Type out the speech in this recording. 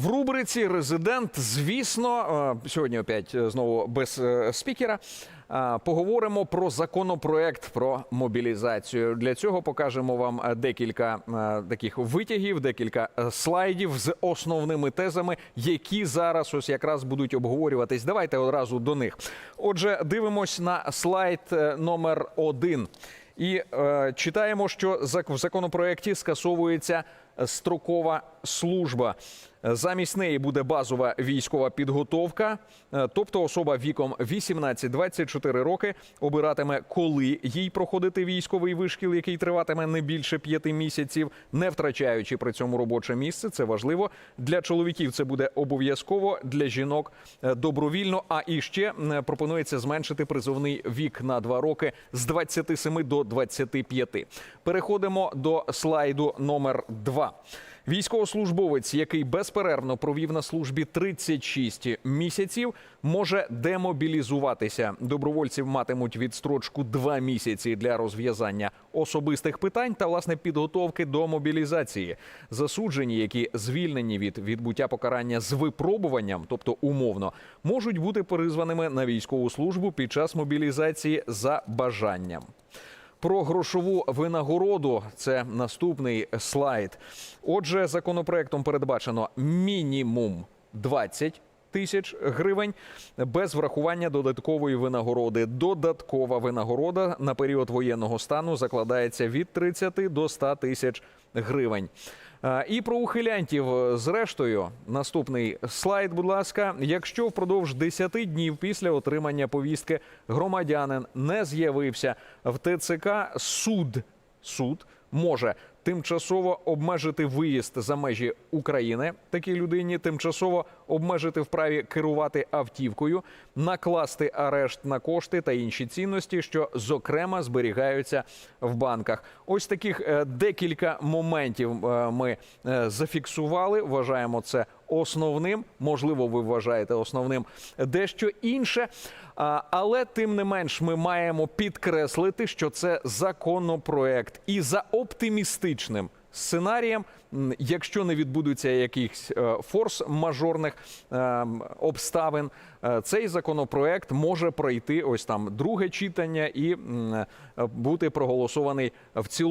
В рубриці Резидент, звісно, е, сьогодні опять е, знову без е, спікера. Поговоримо про законопроект про мобілізацію. Для цього покажемо вам декілька таких витягів, декілька слайдів з основними тезами, які зараз ось якраз будуть обговорюватись. Давайте одразу до них. Отже, дивимось на слайд номер один. І читаємо, що в законопроекті скасовується строкова служба. Замість неї буде базова військова підготовка, е, тобто особа віком 18-24 роки обиратиме, коли їй проходити військовий вишкіл, який триватиме не більше п'яти місяців, не втрачаючи при цьому робоче місце. Це важливо для чоловіків. Це буде обов'язково для жінок е, добровільно. А і ще е, пропонується зменшити призовний вік на два роки з 27 до 25. Переходимо до слайду номер 2. Військовослужбовець, який безперервно провів на службі 36 місяців, може демобілізуватися. Добровольців матимуть відстрочку 2 місяці для розв'язання особистих питань та власне підготовки до мобілізації. Засуджені, які звільнені від відбуття покарання з випробуванням, тобто умовно, можуть бути призваними на військову службу під час мобілізації за бажанням. Про грошову винагороду це наступний слайд. Отже, законопроектом передбачено мінімум 20 тисяч гривень без врахування додаткової винагороди. Додаткова винагорода на період воєнного стану закладається від 30 до 100 тисяч гривень. І про ухилянтів, зрештою, наступний слайд, будь ласка. Якщо впродовж 10 днів після отримання повістки громадянин не з'явився в ТЦК, суд, суд може тимчасово обмежити виїзд за межі України такій людині, тимчасово обмежити в праві керувати автівкою, накласти арешт на кошти та інші цінності, що зокрема зберігаються в банках. Ось таких е, декілька моментів е, ми е, зафіксували. Вважаємо це основним. Можливо, ви вважаєте основним дещо інше. Але тим не менш, ми маємо підкреслити, що це законопроект, і за оптимістичним сценарієм, якщо не відбудуться якихось е, форс-мажорних е, обставин, е, цей законопроект може пройти ось там друге читання і е, бути проголосований в цілому.